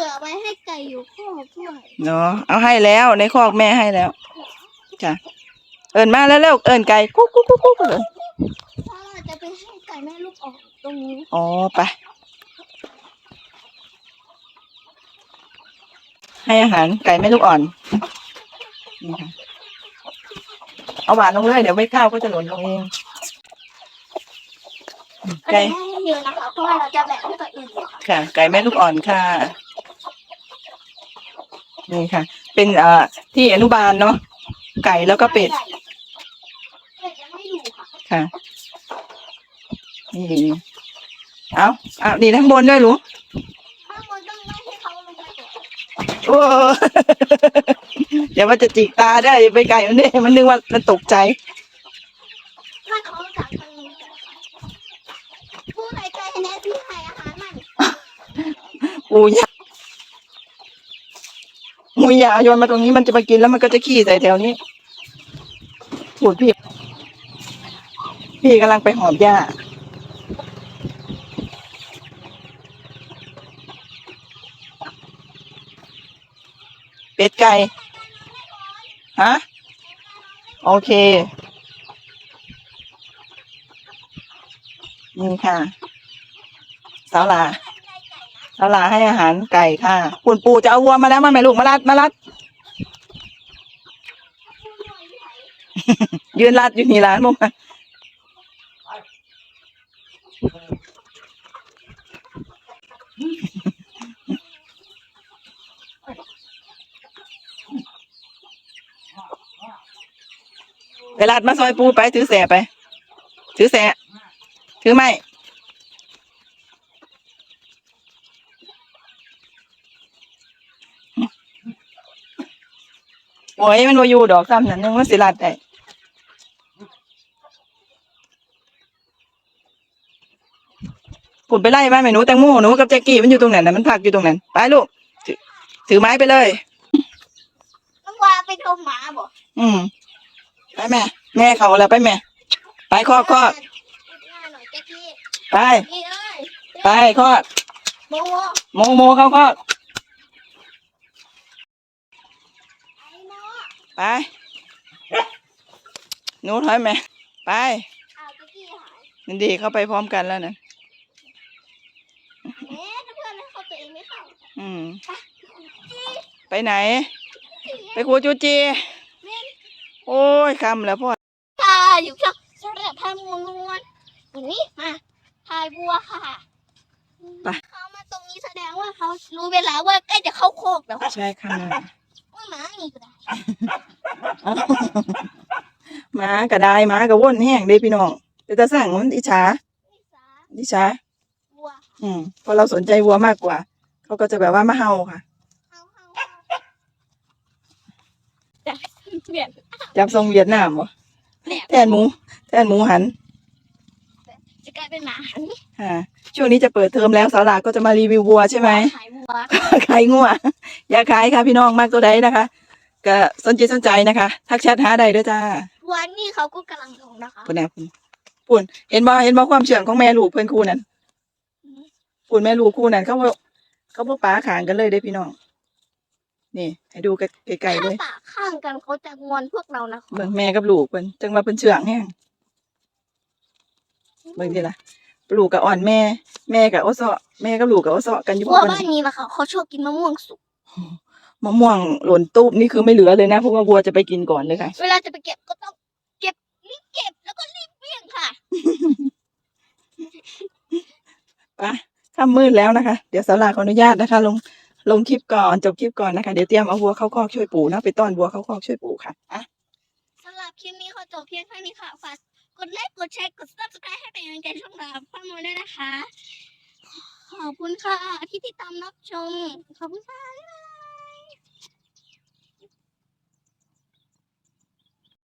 ลือไว้ให้ไก่อยู่คอกด้วยเนาะเอาให้แล้วในคอกแม่ให้แล้วจ้ะเอินมาแล้วเร็วเอินไก่กุ๊กกุ๊กกุ๊กกุ๊กเลยถ้าเราจะไปให้ไก่แม่ลูกออกตรงนี้อ๋อไปให้อาหารไก่แม่ลูกอ่อนนี่ค่ะเอาหวานลงเลยเดี๋ยวไม่ข้าวก็จะหล่นลงเองอันไก่นี้ให้เยอะนะคะเพราะว่าเราจะแบ่งให้ตัวอื่นอยู่ค่ะค่ะ ไก่แม่ลูกอ่อนค่ะ นี่ค่ะ เป็นเอ่อที่อนุบาลเนาะไก่แล้วก็เป็ดเป็ดยังไม่อยู่ค่ะค่ะนี่เอาเอานี่ทั้งบนด้วยหรูข้างบนต้องไม่ให้เขาลงไปก่อนโอ้เดี๋ยวมันจะจิกตาได้ไปไก่มันเนี่ยมันนึกว่ามันตกใจถ้าเขาจากทางนี้ก่อนค่ะผู้ใดไก่แน่ที่ให้อาหารมันอูยามู ยาโยนมาตรงนี้มันจะมากินแล้วมันก็จะขี้ใส่แถวนี้พูดพี่ พี่กำลังไปหอมหญ้าเป็ดไก่ฮะโอเคนี่ค่ะสาวลา สลาให้อาหารไก่ค่ะคุณปู่จะเอาวัวมาแล้วมาไหมลูกมารัดมารัด ยืนรัดอยู่นี่ร้านมุกไปรัดมาซอยปูไปถือแสไป ถือแสถือไม่ โอ้ยมันบ่อยู่ดอกซ้ำนั่นนึงมันสิรัดได้ปุ่นไปไล่บ้านแม่หนูแตงโมหนูกับแจ็กกี้มันอยู่ตรงนั้นนะมันพักอยู่ตรงนั้นไปลูกถือถือไม้ไปเลย ต้องวางเป็นตัวหมาบ่อืมไปแม่ แม่เขาแล้วไปแม่ ไปคอกคอกง่ายหน่อยแจ๊กกี้ไป นี่เอ้ยไปคอกโมโมโมโมเข้าคอกไอ้โม ไปหนูถอยแม่ไปอ้าวแจ๊กกี้หายนันดีเข้าไปพร้อมกันแล้วนะแหม่ถ้าเพื่อนไม่เข้าตัวเองไม่เข้าอืมจีไปไหน ไปครูจูจีเม่นโอ้ยคำแล้วพ่อค่ะอยู่ช่องสำหรับพามูลนวลอย่างนี้มาทายบัวค่ะไปเขามาตรงนี้แสดงว่าเขารู้เวลาว่าใกล้จะเข้าโคกแล้วค่ะใช่ค่ะ ว่าหมาอีกแล้วหมากระไดหมากระว่นแห้งเด้พี่น้องแต่จะสั่งมันอิจฉานี่สาอิจฉาบัวอืมเพอเราสนใจวัวมากกว่า เขาก็จะแบบว่ามาเห่าค่ะ เฮาเฮาเฮาจะเปลี่ยนจับทรงเวียดนามวะแหลมแทนหมู แทนหมูหันจะกลายเป็นหมาหันค่ะช่วงนี้จะเปิดเทอมแล้วสาวหลาก็จะมารีวิววัวใช่ไหมขายบัว ขายงัวอย่าขายค่ะพี่น้องมากตัวใดนะคะ ก็สนใจสนใจนะคะ ทักแชทหาได้เด้วยจ้าบัวนี่เขาก็กำลังลงนะคะปุ่นนะปุ่นปุ่นเห็นบ่เห็นบ่ความเชื่องของแม่ลูกเพื่อนคู่นั้นปุ่นแม่ลูกคู่นั้นเขาบ่เขาบ่ป้าขางกันเลยเด้อพี่น้อง นี่ ให้ดูไกลๆเลถ้ายปากข้างกันเขาจะงอนพวกเรานะคะเบิ่งแม่กับลูกเพิ่นจังว่าเพิ่นเชื่องแฮงเบิ่งดิล่ะลูกกับอ่อนแม่ แม่กับโอซอแม่กับลูกกับโอซอกันอยู่บัวบ่บ้านนี้นะคะเขาชอบกินมะม่วงสุก มะม่วงหล่นตูบนี่คือไม่เหลือเลยนะเพราะว่าวัวจะไปกินก่อนเลยค่ะ เวลาจะไปเก็บก็ต้องเก็บรีบเก็บแล้วก็รีบเบี่ยงค่ะไปค่ำมืดแล้วนะคะ เดี๋ยวสาวลาขออนุญาตนะคะ ลงลงคลิปก่อนจบคลิปก่อนนะคะ เดี๋ยวเตรียมเอาวัวเข้าคอกช่วยปู่นะไปต้อนวัวเข้าคอกช่วยปู่ค่ะอะสำหรับคลิปนี้ขอจบเพียงเท่านี้ค่ะฝากกดไลค์กดแชร์กด subscribe ให้เป็นกำลังใจช่องเราพ่อมดด้วยนะคะ ขอบคุณค่ะที่ติดตามรับชม ขอบคุณค่ะ